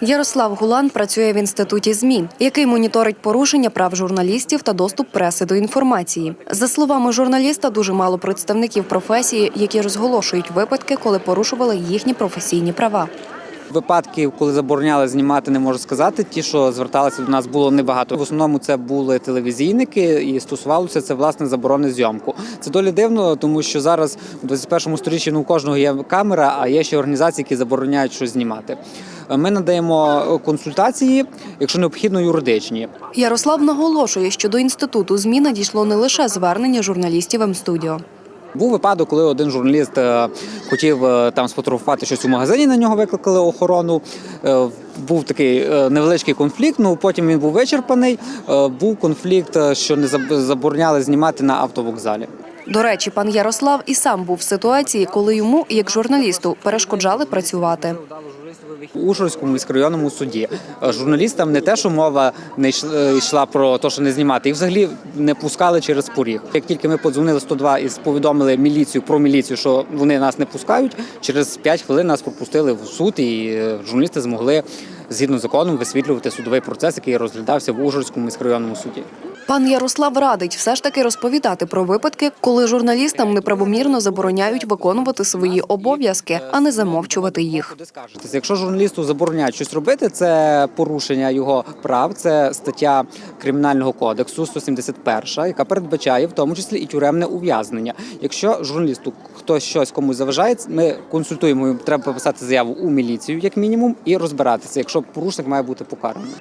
Ярослав Гулан працює в інституті ЗМІ, який моніторить порушення прав журналістів та доступ преси до інформації. За словами журналіста, дуже мало представників професії, які розголошують випадки, коли порушували їхні професійні права. Випадків, коли забороняли знімати, не можу сказати. Ті, що зверталися до нас, було небагато. В основному це були телевізійники, і стосувалося це власне заборони зйомку. Це долі дивно, тому що зараз у 21 сторіччі ну, у кожного є камера, а є ще організації, які забороняють щось знімати. Ми надаємо консультації, якщо необхідно, юридичні. Ярослав наголошує, що до інституту ЗМІ надійшло не лише звернення журналістів М-студіо. Був випадок, коли один журналіст е, хотів е, там сфотографувати щось у магазині. На нього викликали охорону. Е, Був такий невеличкий конфлікт. Ну потім він був вичерпаний. Був конфлікт, що не забороняли знімати на автовокзалі. До речі, пан Ярослав і сам був в ситуації, коли йому, як журналісту, перешкоджали працювати. У Ужгородському міськрайонному суді журналістам не те, що мова не йш- е, йшла про те, що не знімати, їх взагалі не пускали через поріг. Як тільки ми подзвонили 102 і повідомили міліцію про міліцію, що вони нас не пускають, через 5 хвилин нас пропустили в суд, і е, журналісти змогли згідно з законом висвітлювати судовий процес, який розглядався в Ужгородському міськрайонному суді. Пан Ярослав радить все ж таки розповідати про випадки, коли журналістам неправомірно забороняють виконувати свої обов'язки, а не замовчувати їх. Якщо журналісту забороняють щось робити, це порушення його прав. Це стаття кримінального кодексу 171, яка передбачає в тому числі і тюремне ув'язнення. Якщо журналісту хтось щось комусь заважає, ми консультуємо. Треба писати заяву у міліцію, як мінімум, і розбиратися, якщо порушник має бути покараний.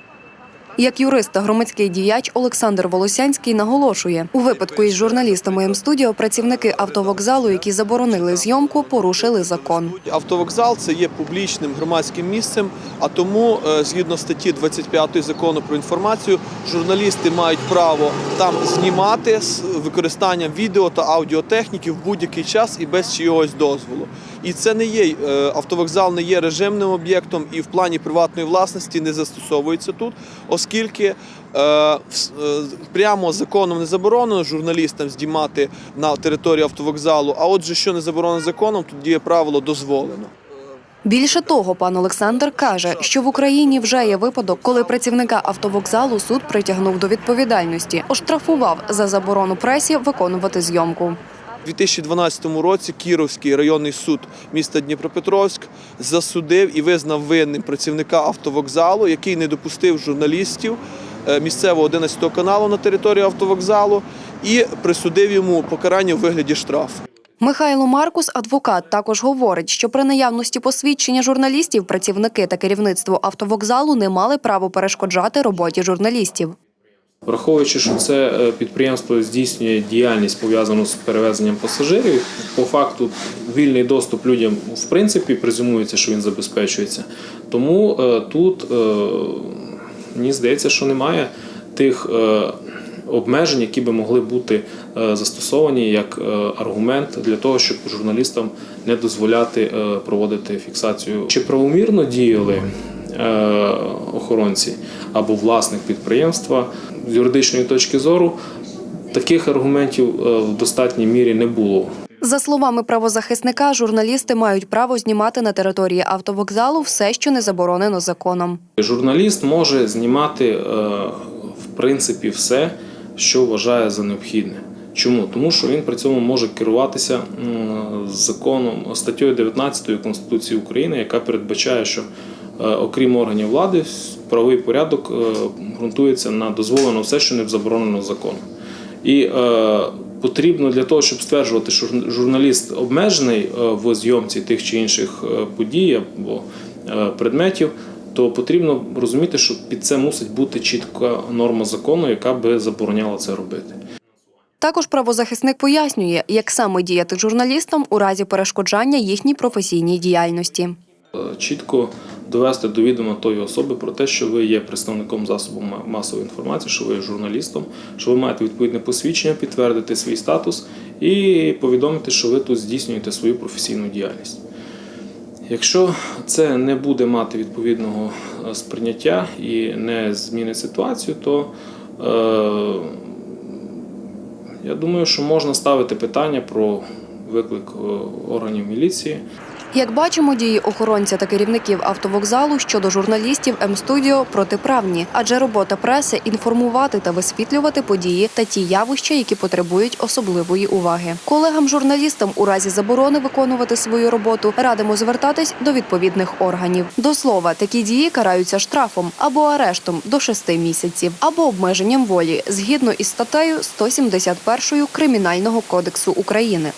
Як юрист та громадський діяч Олександр Волосянський наголошує, у випадку із журналістами М-студіо працівники автовокзалу, які заборонили зйомку, порушили закон. Автовокзал це є публічним громадським місцем, а тому, е, згідно статті 25 закону про інформацію, журналісти мають право там знімати з використанням відео та аудіотехніки в будь-який час і без чогось дозволу. І це не є е, автовокзал, не є режимним об'єктом і в плані приватної власності не застосовується тут, оскільки е, е, прямо законом не заборонено журналістам знімати на території автовокзалу. А отже, що не заборонено законом, тут діє правило дозволено. Більше того, пан Олександр каже, що в Україні вже є випадок, коли працівника автовокзалу суд притягнув до відповідальності, оштрафував за заборону пресі виконувати зйомку. У 2012 році Кіровський районний суд міста Дніпропетровськ засудив і визнав винним працівника автовокзалу, який не допустив журналістів е, місцевого 11 каналу на території автовокзалу і присудив йому покарання у вигляді штрафу. Михайло Маркус, адвокат, також говорить, що при наявності посвідчення журналістів працівники та керівництво автовокзалу не мали право перешкоджати роботі журналістів. Враховуючи, що це е, підприємство здійснює діяльність пов'язану з перевезенням пасажирів, по факту вільний доступ людям в принципі презюмується, що він забезпечується. Тому е, тут е, мені здається, що немає тих обмежень, які би могли бути застосовані як аргумент для того, щоб журналістам не дозволяти проводити фіксацію. Чи правомірно діяли охоронці або власник підприємства з юридичної точки зору, таких аргументів е, в достатній мірі не було. За словами правозахисника, журналісти мають право знімати на території автовокзалу все, що не заборонено законом. Журналіст може знімати е, в принципі все, що вважає за необхідне. Чому? Тому що він при цьому може керуватися законом статтею 19 Конституції України, яка передбачає, що е, окрім органів влади, правовий порядок е, ґрунтується на дозволено все, що не заборонено законом. І е, потрібно для того, щоб стверджувати, що журналіст обмежений е, в зйомці тих чи інших е, подій або е, предметів, то потрібно розуміти, що під це мусить бути чітка норма закону, яка би забороняла це робити. Також правозахисник пояснює, як саме діяти журналістам у разі перешкоджання їхній професійній діяльності. Е, Чітко довести до відома тої особи про те, що ви є представником засобу масової інформації, що ви є журналістом, що ви маєте відповідне посвідчення, підтвердити свій статус і повідомити, що ви тут здійснюєте свою професійну діяльність. Якщо це не буде мати відповідного е, сприйняття і не змінить ситуацію, то е, я думаю, що можна ставити питання про виклик е, органів міліції. Як бачимо, дії охоронця та керівників автовокзалу щодо журналістів М-студіо протиправні, адже робота преси інформувати та висвітлювати події та ті явища, які потребують особливої уваги. Колегам-журналістам у разі заборони виконувати свою роботу радимо звертатись до відповідних органів. До слова, такі дії караються штрафом або арештом до 6 місяців, або обмеженням волі згідно із статтею 171 Кримінального кодексу України.